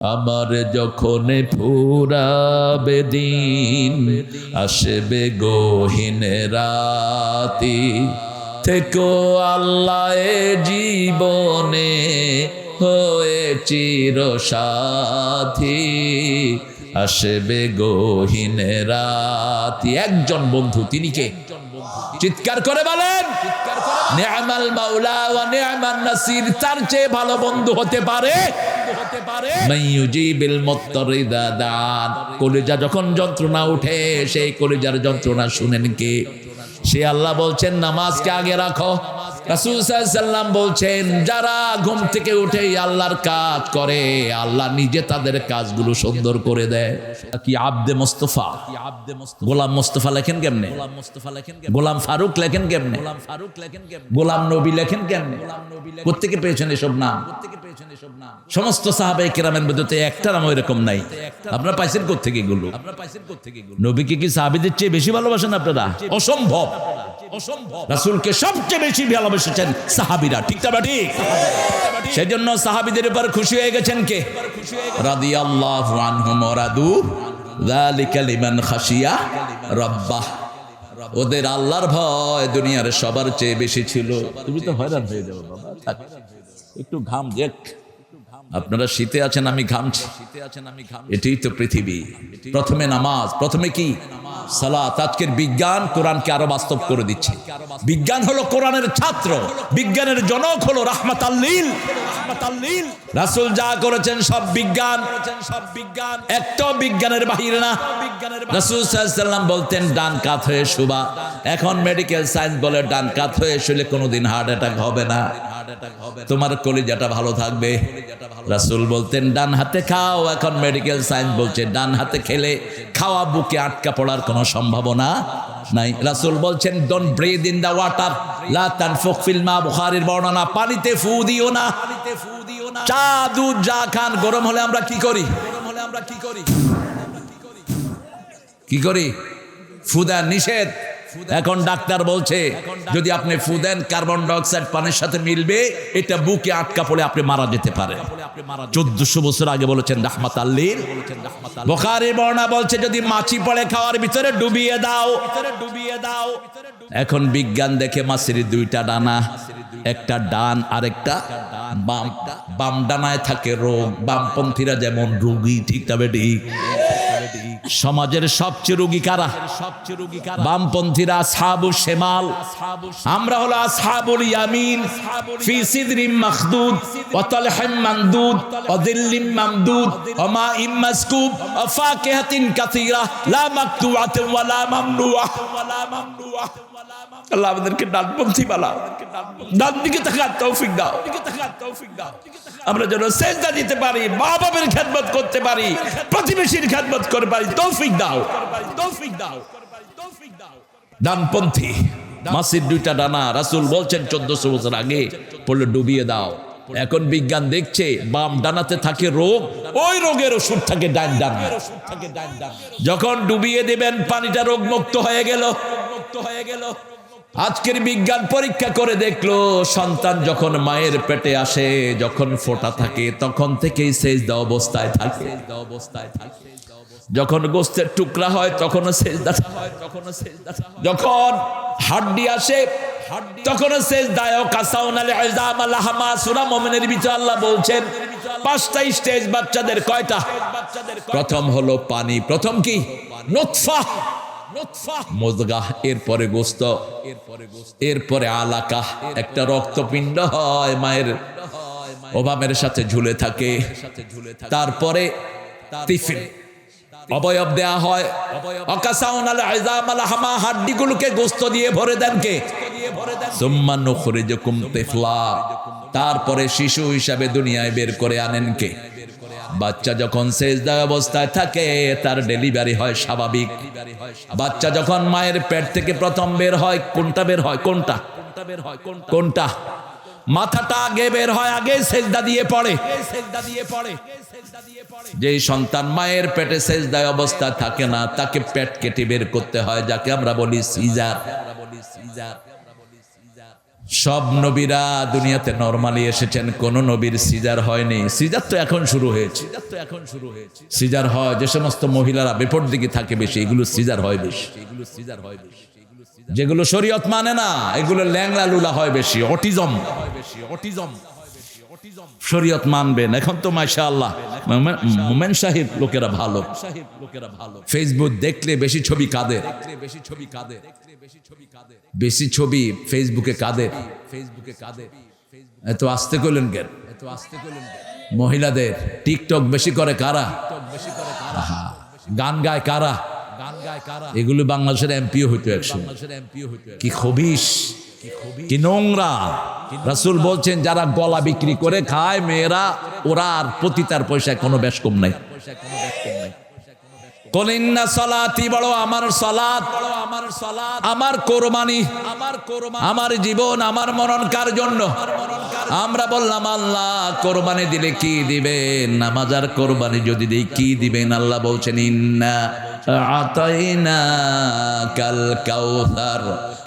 আমার যখন ফুরাবে দিন, আসবে গহীন রাতি। থেকো আল্লাহ জীবনে হয়ে চির সাথী আসবে গহীন রাতি। একজন বন্ধু তিনি কে? চিৎকার করে বলেন, নেয়ামাল মাওলা ওয়া নেয়ামান নাসির, তার চেয়ে ভালো বন্ধু হতে পারে কলিজা যখন যন্ত্রণা উঠে, সেই কলিজার যন্ত্রণা শুনেন কে? সে আল্লাহ বলছেন, নামাজকে আগে রাখো। রাসূল সাল্লাম বলছেন যারা ঘুম থেকে উঠে আল্লাহর কাজ করে আল্লাহ নিজে তাদের কাজগুলো সুন্দর করে দেয়। কি আব্দে মোস্তফা? গোলাম মোস্তফা লেখেন কেমনে? গোলাম মোস্তফা লেখেন গোলাম ফারুক লেখেন কেমনে? গোলাম ফারুক লেখেন কেমনে? গোলাম নবী লেখেন কেমনে? কোত্থেকে পেয়েছেন এসব নাম? সমস্ত সাহাবাই কেরামের মধ্যে একটা নাম এরকম নাই। আপনারা পাইছেন কোথেকে এগুলো? আপনারা পাইছেন কোথেকে নবীকে কি সাহাবিদের চেয়ে বেশি ভালোবাসেন আপনারা? অসম্ভব। অসম্ভব। রাসূলকে সবচেয়ে বেশি ভালোবেসেছেন সাহাবীরা। ঠিক না ঠিক? সেজন্য সাহাবীদের উপর খুশি হয়ে গেছেন কে? রাদু। লিমান রাব্বাহ। ওদের আল্লাহর ভয় দুনিয়ার সবার চেয়ে বেশি ছিল। তুমি তো হয়রান হয়ে যাবে বাবা একটু ঘাম দেখ। আপনারা শীতে আছেন আমি ঘামছি। শীতে আছেন আমি ঘাম এটাই তো পৃথিবী। প্রথমে নামাজ প্রথমে কি? সালাত। আজকের বিজ্ঞান কোরআনকে আরও বাস্তব করে দিচ্ছে। বিজ্ঞান হলো কোরআনের ছাত্র। বিজ্ঞানের জনক হলো রাহমাত আল্লিল রাসূল যা করেছেন সব বিজ্ঞান। সব বিজ্ঞান একটা বিজ্ঞানের বাহিরে না। রাসূল সাল্লাম বলতেন, ডান কাত হয়ে শুবা। এখন মেডিকেল সায়েন্স বলে, ডান কাত হয়ে শুলে কোনোদিন হার্ট অ্যাটাক হবে না। তোমার কলিজাটা ভালো থাকবে। রাসূল বলতেন ডান হাতে খাও এখন মেডিকেল সায়েন্স বলছে ডান হাতে খেলে খাওয়া বুকে আটকা পড়ার কোনো সম্ভাবনা নাই। রাসূল বলছেন don't breathe in the water লা তানফুক ফিল মা বুখারীর বর্ণনা পানিতে ফু দিও না। চা দুধ যা খান গরম হলে আমরা কি করি? গরম হলে আমরা কি করি? কি করি? ফুদান নিষেধ? এখন ডাক্তার বলছে, যদি আপনি ফুদেন কার্বন ডাইঅক্সাইড পানির সাথে মিলবে, এটা বুকে আটকা পড়ে আপনি মারা যেতে পারে চোদ্দশো বছর আগে বলেছেন রাহমাত আল্লির বোখারি বর্ণা বলছে, যদি মাছি পড়ে খাওয়ার ভিতরে ডুবিয়ে দাও ডুবিয়ে দাও। এখন বিজ্ঞান দেখে মাছের দুইটা ডানা, একটা ডান আর একটা বাম। বাম ডানায় থাকে রোগ, বামপন্থীরা যেমন রোগী, ঠিক তবে ঠিক। সমাজের সবচেয়ে রোগী কারা? সবচেয়ে রোগী কারা বামপন্থীরা সাবু শেমাল। আমরা হলো সাবুল ইয়ামিন। ফি সিদরিম মাখদুদ, ওয়া অদিল্লিম মামদুদ, ওয়া দিল্লিম মামদুদ, ওয়া মাইম মাসকুব, ওয়া ফাকিহাতিন কাসীরা, লা মাকতুআতিন ওয়ালা মামনুআ ওয়া মামনুআ আল্লাহ আমাদেরকে ডানপন্থী বালা ডান দিকে তাকার তৌফিক দাও। আমরা যেন সেজদা দিতে পারি মা বাবার খেদমত করতে পারি, প্রতিবেশীর খেদমত করতে পারি। তৌফিক দাও। তৌফিক দাও তৌফিক দাও ডানপন্থী মাসির দুইটা ডানা, রাসুল বলছেন চোদ্দশো বছর আগে পড়লে ডুবিয়ে দাও। এখন বিজ্ঞান দেখছে, বাম ডানাতে থাকে রোগ, ওই রোগের ওষুধ থাকে ডান ডানা যখন ডুবিয়ে দেবেন, পানিটা রোগ মুক্ত হয়ে গেল মুক্ত হয়ে গেল। আজকের বিজ্ঞান পরীক্ষা করে দেখল, সন্তান যখন মায়ের পেটে আসে, যখন ফোটা থাকে, তখন থেকেই সেজদা অবস্থায় থাকে। অবস্থায় থাকে যখন গোস্তের টুকরা হয় তখনও হয়। তখনও যখন হাড্ডি আসে, তখন শেষ দায়ক কাসাউন আলী আজাম আল্লাহ সুরা মোমেনের ভিতরে আল্লাহ বলছেন স্টেজ বাচ্চাদের কয়টা? প্রথম হলো পানি, প্রথম কি? নোৎফা মোদগা এরপরে গোস্ত। এরপরে আলাকা একটা রক্তপিণ্ড হয় মায়ের। অভাবের সাথে ঝুলে থাকে। তারপরে টিফিন। অবয়ব দেয়া হয়। অকাসাউন আল হাড্ডিগুলোকে গোস্ত দিয়ে ভরে দেন কে? সুম্মা নুখরিজুকুম তিফলা। তারপরে শিশু হিসাবে দুনিয়ায় বের করে আনেন কে? বাচ্চা যখন সেজদা অবস্থায় থাকে, তার ডেলিভারি হয় স্বাভাবিক। বাচ্চা যখন মায়ের পেট থেকে প্রথম বের হয়, কোনটা বের হয়? কোনটা? বের হয় কোনটা? মাথাটা আগে বের হয়, আগে সেজদা দিয়ে পড়ে। সেজদা দিয়ে পড়ে যেই সন্তান মায়ের পেটে সেজদায় অবস্থা থাকে না, তাকে পেট কেটে বের করতে হয়, যাকে আমরা বলি সিজার আমরা বলি সিজার। সব নবীরা দুনিয়াতে নর্মালি এসেছেন, কোন নবীর সিজার হয়নি। সিজার তো এখন শুরু হয়েছে। সিজার তো এখন শুরু হয়েছে সিজার হয়, যে সমস্ত মহিলারা বিপদ দিকে থাকে বেশি, এগুলো সিজার হয় বেশি। এগুলো সিজার হয় বেশি যেগুলো শরীয়ত মানে না, এগুলো ল্যাংলা লুলা হয় বেশি অটিজম হয় বেশি, অটিজম। শরীয়ত মানবেন এখন তো মাসা আল্লাহ মোমেন সাহেব লোকেরা ভালো। সাহেব লোকেরা ভালো ফেসবুক দেখলে বেশি ছবি কাদের বেশি ছবি কাদের বেশি ছবি কাদের বেশি ছবি ফেসবুকে কাদের ফেসবুকে কাদের এত আসতে করলেন কেন? এত আসতে করলেন মহিলাদের টিকটক বেশি করে কারা? বেশি করে কারা গান গায় কারা? গান গায় কারা এগুলো বাংলাদেশের এমপিও হইতো একসময়। কি খবিস কি নোংরা। রাসুল বলছেন, যারা গলা বিক্রি করে খায়, মেয়েরা, ওরা আর পতিতার পয়সায় কোনো বেশ কম নাই। কলিন্না বড় আমার আমার আমার কোরবানি আমার কোরবানি, আমার জীবন, আমার মরণ কার জন্য। আমরা বললাম, আল্লাহ, কোরবানি দিলে কি দিবেন নামাজ আর কোরবানি যদি দিই, কি দিবেন? আল্লাহ বলছেন, ইন্না আতাইনা কাল কাউসার,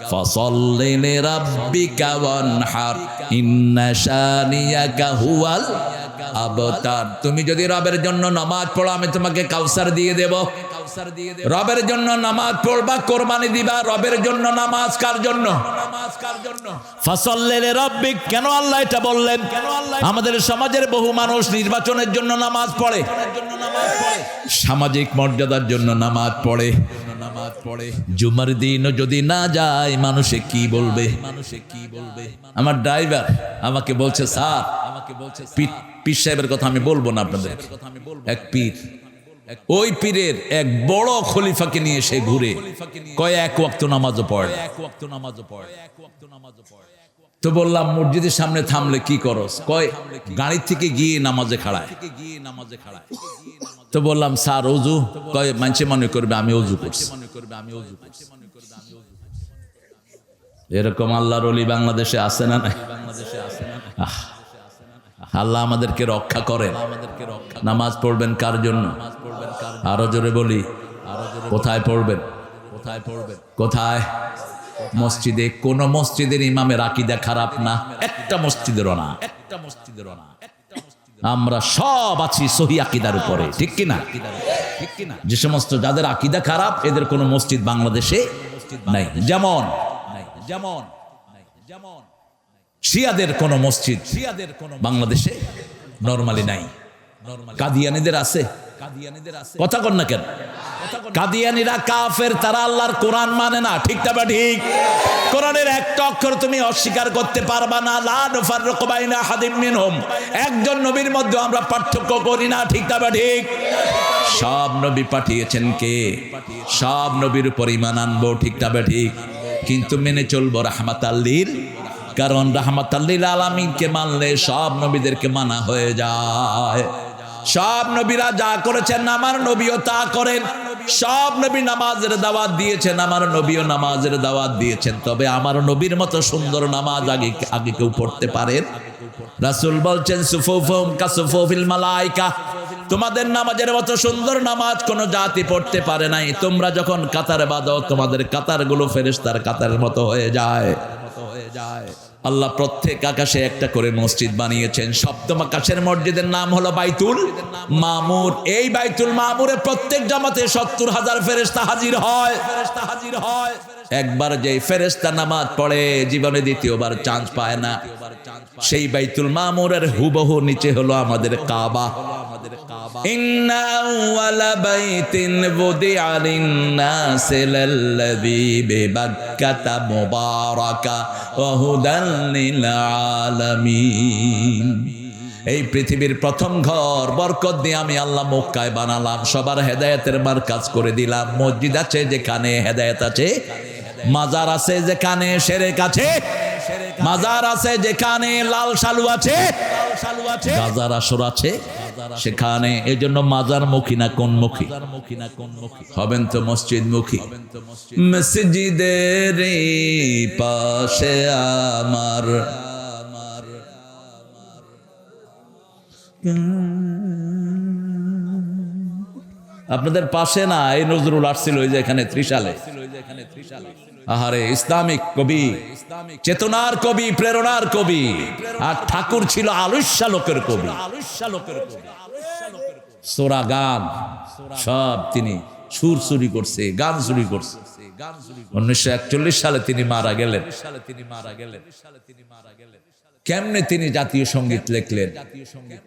ফসল্লি লিরাব্বিকা ওয়ানহার, ইন্না শানিয়াকা হুয়াল আবতার তুমি যদি রবের জন্য নামাজ পড়ো আমি তোমাকে কাউসার দিয়ে দেব। রবের জন্য নামাজ পড়বা কোরবানি দিবা রবের জন্য নামাজ কার জন্য? রব্বিক কেন আল্লাহ এটা বললেন? কেন আল্লাহ আমাদের সমাজের বহু মানুষ নির্বাচনের জন্য নামাজ পড়ে। সামাজিক মর্যাদার জন্য নামাজ পড়ে। নামাজ পড়ে। জুমার দিনও যদি না যায় মানুষে কি বলবে? মানুষে কি বলবে? আমার ড্রাইভার আমাকে বলছে স্যার আমাকে বলছে পীর সাহেবের কথা আমি বলব না আপনাদের। এক পীর। ওই পীরের এক বড় খলিফাকে নিয়ে সে ঘুরে কয় এক ওয়াক্ত নামাজও পড়ে এক ওয়াক্ত নামাজও পড়ে। এক ওয়াক্ত নামাজও পড়ে। তো বললাম, মসজিদের সামনে থামলে কি করস? কয়, গাড়ি থেকে গিয়ে নামাজে খাড়ায়। গিয়ে নামাজে খাড়ায় তো বললাম, স্যার, অজু? কয় মানছে মনে করবে আমি অজু করছি। মনে করবে আমি অজু করছি এরকম আল্লাহর অলি বাংলাদেশে আসে না বাংলাদেশে আছে না আল্লাহ আমাদেরকে রক্ষা করেন। আমাদেরকে রক্ষা নামাজ পড়বেন কার জন্য? আরও জোরে বলি কোথায় পড়বেন কোথায় পড়বেন? কোথায়? মসজিদে, কোন মসজিদের ইমামের আকিদা খারাপ না, একটা মসজিদেরও না। একটা মসজিদেরও না আমরা সব আছি সহি আকিদার উপরে, ঠিক কিনা ঠিক কিনা যে সমস্ত যাদের আকিদা খারাপ, এদের কোনো মসজিদ বাংলাদেশে নাই। যেমন যেমন যেমন, শিয়াদের কোন মসজিদ শিয়াদের কোন বাংলাদেশে নরমালি নাই। কাদিয়ানিদের আছে কথা কন না কেন? কাদিয়ানিরা কাফের তারা আল্লাহর কোরআন মানে না ঠিক না বা ঠিক? কোরআনের একটা অক্ষর তুমি অস্বীকার করতে পারবা না হাদিম মিনহুম। একজন নবীর মধ্যে আমরা পার্থক্য করি না ঠিক না বা ঠিক? সব নবী পাঠিয়েছেন কে? সব নবীর উপর ঈমান আনব ঠিক না বা ঠিক? কিন্তু মেনে চলবো রাহমাত আল্লির কারণ রাহমাত আল্লিল আলামিনকে মানলে সব নবীদেরকে মানা হয়ে যায়। সব নবীরা যা করেছেন আমার নবীও তা করেন। সব নবী নামাজের দাওয়াত দিয়েছেন, আমার নবীও নামাজের দাওয়াত দিয়েছেন। তবে আমার নবীর মতো সুন্দর নামাজ আগে আগে কেউ পড়তে পারেন রাসুল বলছেন মালাইকা। তোমাদের নামাজের মতো সুন্দর নামাজ কোন জাতি পড়তে পারে নাই। তোমরা যখন কাতার বাঁধো, তোমাদের কাতারগুলো ফেরেশতার কাতারের মতো হয়ে যায় হয়ে যায়। আল্লাহ প্রত্যেক আকাশে একটা করে মসজিদ বানিয়েছেন। সপ্তম আকাশের মসজিদের নাম হলো বাইতুল মামুর। এই বাইতুল মামুরে প্রত্যেক জামাতে সত্তর হাজার ফেরেস্তা হাজির হয়। ফেরেস্তা হাজির হয় একবার যে ফেরেস্তা নামাজ পড়ে, জীবনে দ্বিতীয়বার চান্স পায় না। সেই বাইতুল মামুরের হুবহু নিচে হলো আমাদের কাবা। বাইতিন বুদিআ লিন-নাসি লাল্লাযী বিবাক্কাতা মুবারাকা ওয়া হুদাল লিল আলামিন এই পৃথিবীর প্রথম ঘর বরকত দিয়ে আমি আল্লাহ মক্কায় বানালাম, সবার হেদায়েতের মার কাজ করে দিলাম। মসজিদ আছে যেখানে হেদায়েত আছে, মাজার আছে যেখানে সেরে আছে মাজার আছে যেখানে লাল শালু আছে। গাজার আসর আছে। সেখানে এই জন্য মাজার মুখী না কোন মুখী হবেন তো মসজিদ মুখী মসজিদের পাশে আমার আপনাদের পাশে না এই নজরুল আসছিল ওই যে এখানে ত্রিশালে। আহারে, ইসলামিক কবি, চেতনার কবি, প্রেরণার কবি, আর ঠাকুর ছিল আলস্যা লোকের কবি। সোরা গান, সব তিনি সুর চুরি করছে, গান চুরি করছে। উনিশশো একচল্লিশ সালে তিনি মারা গেলেন তিনি মারা গেলেন তিনি মারা গেলেন। কেমনে তিনি জাতীয় সংগীত লেখলেন? জাতীয় সংগীত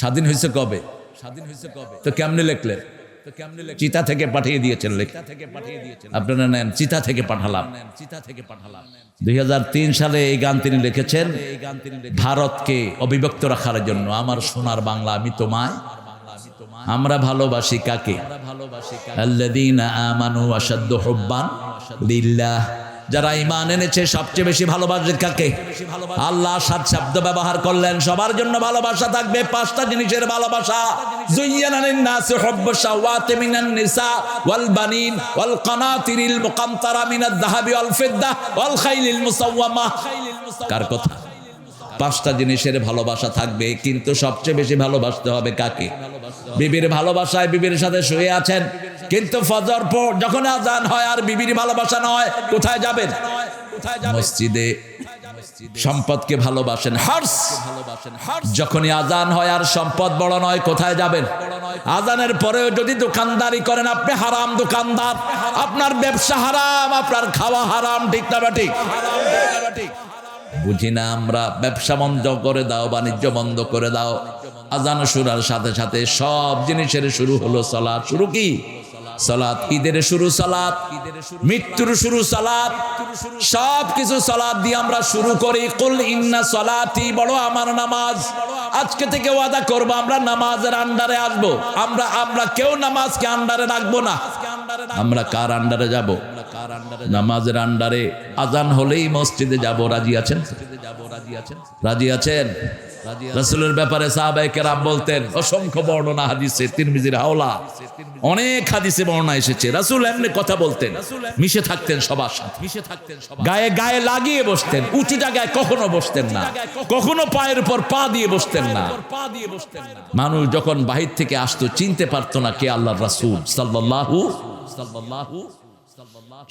স্বাধীন হয়েছে কবে? স্বাধীন হয়েছে কবে তো কেমনে লেখলেন? চিতা থেকে পাঠিয়ে দিয়েছেন লেখা। থেকে পাঠিয়ে দিয়েছেন আপনারা নেন, চিতা থেকে পাঠালাম। চিতা থেকে পাঠালাম দুই হাজার তিন সালে এই গান তিনি লিখেছেন এই গান তিনি ভারতকে অবিভক্ত রাখার জন্য আমার সোনার বাংলা আমি তোমায়, আমরা ভালোবাসি কাকে? আল্লাযীনা আমানু আশাদ্দু হুব্বান যারা ইমান এনেছে, সবচেয়ে বেশি ভালোবাসে কাকে? আল্লাহ সাত শব্দ ব্যবহার করলেন। সবার জন্য ভালোবাসা থাকবে, পাঁচটা জিনিসের ভালোবাসা। কার কথা? পাঁচটা জিনিসের ভালোবাসা থাকবে, কিন্তু সবচেয়ে বেশি ভালোবাসতে হবে কাকে? বিবির ভালোবাসায় বিবির সাথে শুয়ে আছেন, কিন্তু ফজর পর যখন আজান হয় আর বিবির ভালোবাসা নয়, কোথায় যাবেন? মসজিদে সম্পদকে ভালোবাসেন হার্স যখনই আজান হয় আর সম্পদ বড় নয়, কোথায় যাবেন? আজানের পরেও যদি দোকানদারি করেন, আপনি হারাম দোকানদার। আপনার ব্যবসা হারাম, আপনার খাওয়া হারাম, ঠিক না ঠিক? বুঝি না আমরা? ব্যবসা বন্ধ করে দাও, বাণিজ্য বন্ধ করে দাও। আজান শুরার সাথে সাথে সব জিনিসের শুরু হলো সলাৎ শুরু কি? সলাৎ ঈদের শুরু সালাত, মৃত্যুর শুরু সালাত। সব কিছু সালাত দিয়ে আমরা শুরু করি। কুল ইন্না সলাতি বড় আমার নামাজ। আজকে থেকে ওয়াদা করব, আমরা নামাজের আন্ডারে আসব। আমরা আমরা কেউ নামাজকে আন্ডারে রাখব না। আমরা কার আন্ডারে যাব? নামাজের আন্ডারে আজান হলেই মসজিদে যাব রাজি আছেন? রাজি আছেন? রাসূলের ব্যাপারে বলতেন অসংখ্য বর্ণনা হাদিসে তিরমিজির হাওলা অনেক হাদিসে বর্ণনা এসেছে। রাসূল এমনি কথা বলতেন মিশে থাকতেন সবার সাথে। মিশে থাকতেন গায়ে গায়ে লাগিয়ে বসতেন উঁচু জায়গায় কখনো বসতেন না। কখনো পায়ের উপর পা দিয়ে বসতেন না। পা দিয়ে বসতেন না। মানুষ যখন বাহির থেকে আসতো চিনতে পারতো না কে আল্লাহ রাসূল সাল্লাল্লাহু সাল্লাল্লাহু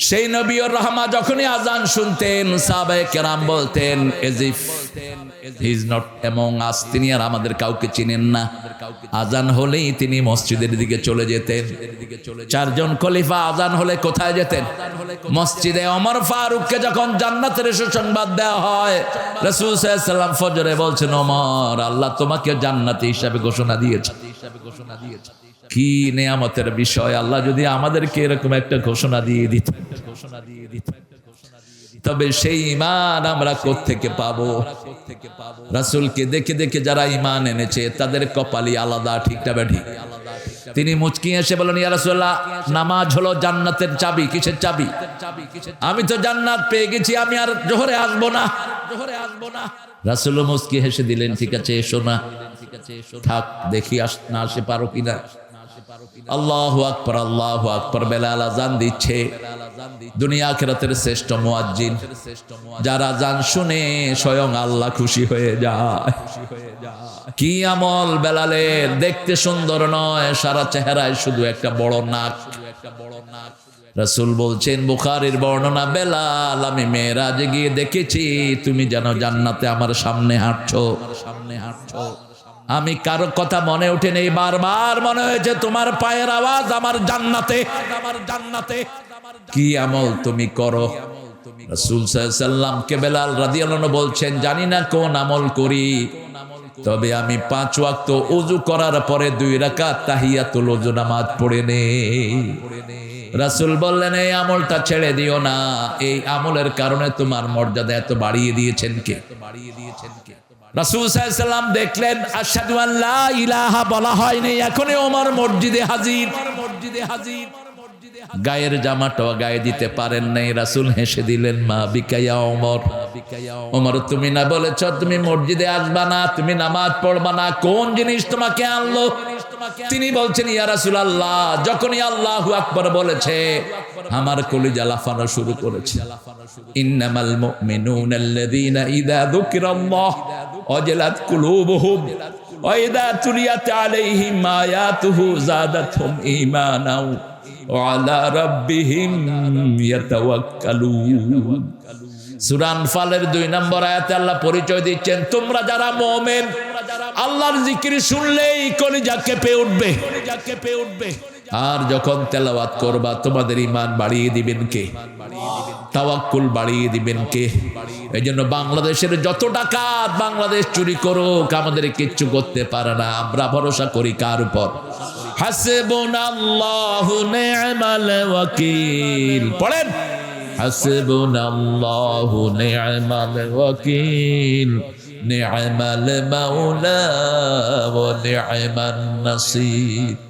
সেই নবী রহমা যখনই আজান শুনতেন, সাহাবায়ে কেরাম বলতেন, as if not among us, তিনি আর আমাদের কাউকে চিনেন না। আজান হলেই তিনি মসজিদের দিকে চলে যেতেন। চারজন খলিফা আজান হলে কোথায় যেতেন? মসজিদে অমর ফারুককে যখন জান্নাতের সুসংবাদ দেওয়া হয়, রাসূল ফজরে বলছেন আল্লাহ তোমাকে জান্নাতি হিসাবে ঘোষণা দিয়েছে হিসাবে ঘোষণা দিয়েছে। কি নেয়ামতের বিষয়? আল্লাহ যদি আমাদেরকে এরকম একটা ঘোষণা দিয়ে দিত। ঘোষণা দিয়ে দিত তবে সেই ইমান আমরা কোত্থেকে পাবো? রাসূলকে দেখে দেখে যারা ইমান এনেছে, তাদের কপালি আলাদা ঠিকটা ব্যাঠি তিনি মুচকি এসে বলেন ইয়া নামাজ হলো জান্নাতের চাবি, কিসের চাবি? আমি তো জান্নাত পেয়ে গেছি, আমি আর জোহরে আসব না। জোহরে আসব না রাসূল মুচকি হেসে দিলেন, ঠিক আছে, এসো না। ঠিক আছে এসো থাক, দেখি আস, না আসে পারো কিনা? আল্লাহ আকবর আল্লাহ আকবর বেলাল আজান দিচ্ছে। দুনিয়া শ্রেষ্ঠ মুয়াজ্জিন। যারা জান শুনে স্বয়ং আল্লাহ খুশি হয়ে যায়। কি আমল বেলালের? দেখতে সুন্দর নয় সারা চেহারায় শুধু একটা বড় নাক। একটা বড় নাক। রাসূল বলছেন বুখারীর বর্ণনা বেলাল আমি মেয়েরাজে গিয়ে দেখেছি তুমি যেন জান্নাতে আমার সামনে হাঁটছো। সামনে হাঁটছো। আমি কারও কথা মনে ওঠে নেই, বারবার মনে হয়েছে তোমার পায়ের আওয়াজ আমার জান্নাতে আমার জান্নাতে। কি আমল তুমি করো? রাসূল সাল্লামকে বেলাল রাদিয়াল্লাহু বলছেন, জানি না কোন আমল করি। তবে আমি পাঁচ ওয়াক্ত ওযু করার পরে দুই রাকাত তাহিয়াতুল ওযু নামাজ পড়ে নেই। রাসূল বললেন, এই আমলটা ছেড়ে দিও না। এই আমলের কারণে তোমার মর্যাদা এত বাড়িয়ে দিয়েছেন কে বাড়িয়ে দিয়েছেন কে? রাসূল সাল্লাম দেখলেন আশহাদু আল্লা ইলাহা বলা হয়নি এখনই ওমর মসজিদে হাজির। মসজিদে হাজির। গায়ের জামাটা গায়ে দিতে পারেন নাই। রাসুল হেসে দিলেন, মা বিকাইয়া ওমর ওমর, তুমি না বলেছ তুমি মসজিদে আসবা না, তুমি নামাজ পড়বা না, কোন জিনিস তোমাকে আনলো? তিনি বলছেন, ইয়া রাসূলুল্লাহ, যখনই আল্লাহু আকবার বলেছে, আমার কলিজা লাফানো শুরু করেছে। ইন্নামাল মুমিনুনা আল্লাযীনা ইযা যুকিরাল্লাহ ওয়াজলাত কুলুবুহুম ওয়াইদা তুলিয়াত আলাইহিম আয়াতুহু জাদাতহুম ঈমানাও। ওয়া আলা রাব্বিহিম ইয়াতাওয়াক্কালুন। সূরা আনফালের দুই নম্বর আয়াতে আল্লাহ পরিচয় দিচ্ছেন, তোমরা যারা আল্লাহর জিকির শুনলেই কলিজা কেঁপে উঠবে। কেঁপে উঠবে আর যখন তেলাওয়াত করবা, তোমাদের ইমান বাড়িয়ে দিবেন কে? তাওয়াক্কুল বাড়িয়ে দিবেন কে? এই জন্য বাংলাদেশের যত টাকা বাংলাদেশ চুরি করুক, আমাদের কিচ্ছু করতে পারে না। আমরা ভরসা করি কার উপর? হাসবুনাল্লাহু নি'মাল ওয়াকিল। পড়েন। হাসবুনাল্লাহু নি'মাল ওয়াকিল। নি'মাল মাওলা ওয়া নি'মান নাসির।